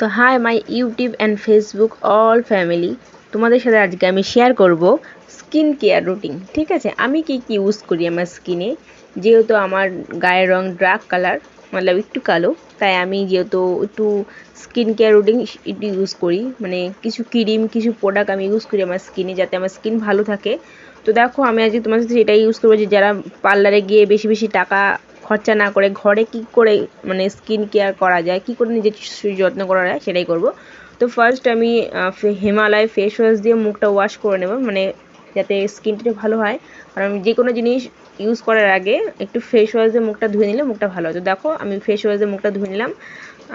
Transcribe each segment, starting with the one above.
তো hi my YouTube and Facebook all family তোমাদের সাথে আজকে আমি শেয়ার করব স্কিন কেয়ার রুটিন ঠিক আছে? আমি কি কি ইউজ করি আমার স্কিনে যেহেতু আমার গায়ের রং ডার্ক কালার মতলব একটু কালো, তাই আমি যেহেতু একটু স্কিন কেয়ার রুটিন একটু ইউজ করি। মানে কিছু ক্রিম কিছু প্রোডাক্ট আমি ইউজ করি আমার স্কিনে যাতে আমার স্কিন ভালো থাকে। তো দেখো, আমি আজকে তোমার সাথে সেটাই ইউজ করব যে যারা পার্লারে গিয়ে বেশি বেশি টাকা খরচা না করে ঘরে কি করে মানে স্কিন কেয়ার করা যায়, কি করে নিজের যত্ন করা যায়, সেটাই করব। তো ফার্স্ট আমি হিমালয় ফেস ওয়াশ দিয়ে মুখটা ওয়াশ করে নেব মানে যাতে স্কিনটা ভালো হয়। আর আমি যে কোনো জিনিস ইউজ করার আগে একটু ফেস ওয়াশ দিয়ে মুখটা ধুয়ে নিলে মুখটা ভালো হয়। তো দেখো, আমি ফেস ওয়াশ দিয়ে মুখটা ধুয়ে নিলাম।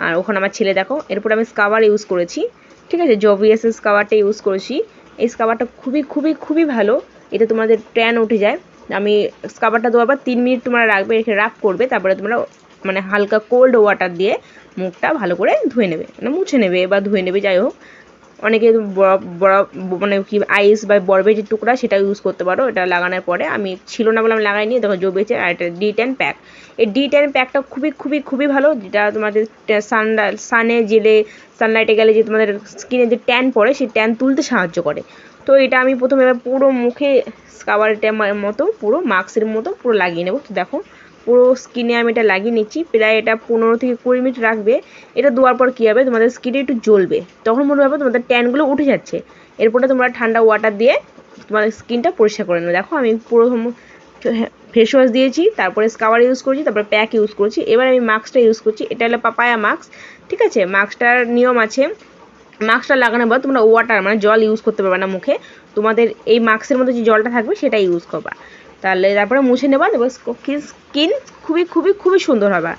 আর ওখানে আমার ছেলে দেখো, এরপর আমি স্কাবার ইউজ করেছি। ঠিক আছে? জবিএস স্কাবারটা ইউজ করেছি। এই স্কাবারটা খুবই খুবই খুবই ভালো। এটা তোমাদের ট্যান উঠে যায়। আমি স্কাবারটা দেওয়ার পর তিন মিনিট তোমরা রাখবে রেখে রাফ করবে, তারপরে তোমরা মানে হালকা কোল্ড ওয়াটার দিয়ে মুখটা ভালো করে ধুয়ে নেবে মানে মুছে নেবে বা ধুয়ে নেবে, যাই হোক। অনেকে বরফ মানে কি আইস বা বরফের যে টুকরা সেটা ইউজ করতে পারো, এটা লাগানোর পরে। আমি ছিল না বলে আমি লাগাইনি, দেখো জবেছে আর এটা ডি টেন প্যাক এই ডি টেন প্যাকটা খুবই খুবই খুবই ভালো, যেটা তোমাদের সান সানে জেলে সানলাইটে গেলে যে তোমাদের স্কিনে যে ট্যান পড়ে, সেই ট্যান তুলতে সাহায্য করে। তো এটা আমি প্রথমে এবার পুরো মুখে স্কাবারটার মতো, পুরো মাস্কের মতো পুরো লাগিয়ে নেব। তো দেখো, পুরো স্কিনে আমি এটা লাগিয়ে নিচ্ছি। প্রায় এটা পনেরো থেকে কুড়ি মিনিট রাখবে। এটা দেওয়ার পর কী হবে? তোমাদের স্কিনে একটু জ্বলবে। তখন মনে হবে তোমাদের ট্যানগুলো উঠে যাচ্ছে। এরপরে তোমরা ঠান্ডা ওয়াটার দিয়ে তোমাদের স্কিনটা পরিষ্কার করে নেবে। দেখো, আমি পুরো ফেস ওয়াশ দিয়েছি, তারপরে স্কাবার ইউজ করছি, তারপরে প্যাক ইউজ করছি। এবার আমি মাস্কটা ইউজ করছি। এটা হলো পাপায়া মাস্ক ঠিক আছে? মাস্কটার নিয়ম আছে। মাস্কটা লাগানোর পর তোমরা ওয়াটার মানে জল ইউজ করতে পারবে না মুখে। তোমাদের এই মাস্কের মধ্যে যে জলটা থাকবে সেটা ইউজ করবা। তাহলে তারপরে মুছে নেবা দেবো স্কিন খুবই খুবই খুবই সুন্দর হবে।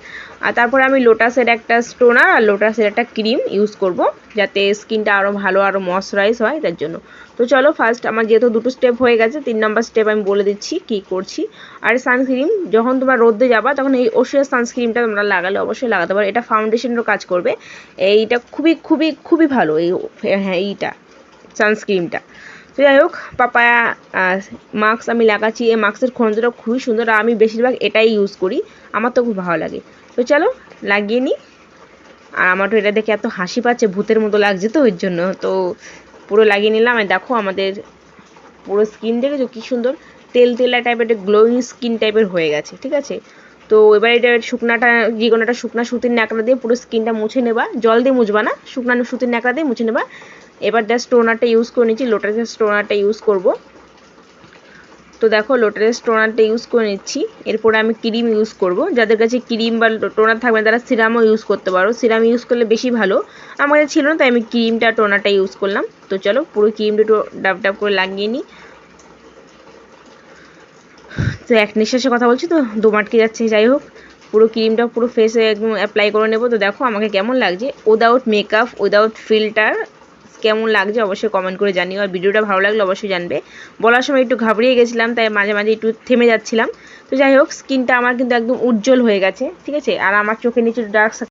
আর তারপরে আমি লোটাসের একটা স্টোনার আর লোটাসের একটা ক্রিম ইউজ করব, যাতে স্কিনটা আরও ভালো আরও ময়শ্চারাইজ হয় তার জন্য। তো চলো ফার্স্ট আমার যেহেতু দুটো স্টেপ হয়ে গেছে, তিন নম্বর স্টেপ আমি বলে দিচ্ছি কি করছি। আর সানস্ক্রিম যখন তোমরা রোদে যাবা, তখন এই ওষুধের সানস্ক্রিমটা তোমরা লাগালে অবশ্যই লাগাতে পারো। এটা ফাউন্ডেশনেরও কাজ করবে। এইটা খুবই খুবই খুবই ভালো, এই হ্যাঁ এইটা সানস্ক্রিনটা তো যাই হোক পাপায়া মাস্ক আমি লাগাচ্ছি। এই মাস্কের খঞ্জটা খুবই সুন্দর, আর আমি বেশিরভাগ এটাই ইউজ করি। আমার তো খুব ভালো লাগে। তো চলো, লাগিয়ে নিই আর আমার তো এটা দেখে এত হাসি পাচ্ছে, ভূতের মতো লাগছে তো ওই জন্য। তো পুরো লাগিয়ে নিলাম। আর দেখো, আমাদের পুরো স্কিন দেখেছ? কী সুন্দর। তেল তেলা টাইপের একটা গ্লোয়িং স্কিন টাইপের হয়ে গেছে, ঠিক আছে? তো এবার এটা শুকনাটা, যে কোনো একটা শুকনা সুতির ন্যাকড়া দিয়ে পুরো স্কিনটা মুছে নেবা। জল দিয়ে মুছবা না। শুকনা সুতির ন্যাকড়া দিয়ে মুছে নেবা। এবার জাস্ট টোনারটা ইউজ করে নিচ্ছি লোটাসের টোনারটা ইউজ করব। তো দেখো লোটাসের টোনারটা ইউজ করে নিচ্ছি। এরপরে আমি ক্রিম ইউজ করব। যাদের কাছে ক্রিম বা টোনার থাকবে, তারা সিরামও ইউজ করতে পারো। সিরাম ইউজ করলে বেশি ভালো। আমার কাছে ছিল না, তাই আমি ক্রিমটা টোনারটা ইউজ করলাম। তো চলো, পুরো ক্রিমটা একটু ডাব ডাব করে লাগিয়ে নিই। তো এক নিঃশ্বাসে কথা বলছি তো, দোমাটকে যাচ্ছে, যাই হোক। পুরো ক্রিমটা পুরো ফেসে একদম অ্যাপ্লাই করে নেব। তো দেখো, আমাকে কেমন লাগছে। উইদাউট মেকআপ উইদাউট ফিল্টার কেমন লাগছে অবশ্যই কমেন্ট করে জানিও। আর ভিডিওটা ভালো লাগলে অবশ্যই জানবে। বলার সময় একটু ঘাবড়িয়ে গেছিলাম, তাই মাঝে মাঝে একটু থেমে যাচ্ছিলাম। তো যাই হোক স্কিনটা আমার কিন্তু একদম উজ্জ্বল হয়ে গেছে, ঠিক আছে? আর আমার চোখের নিচে ডার্ক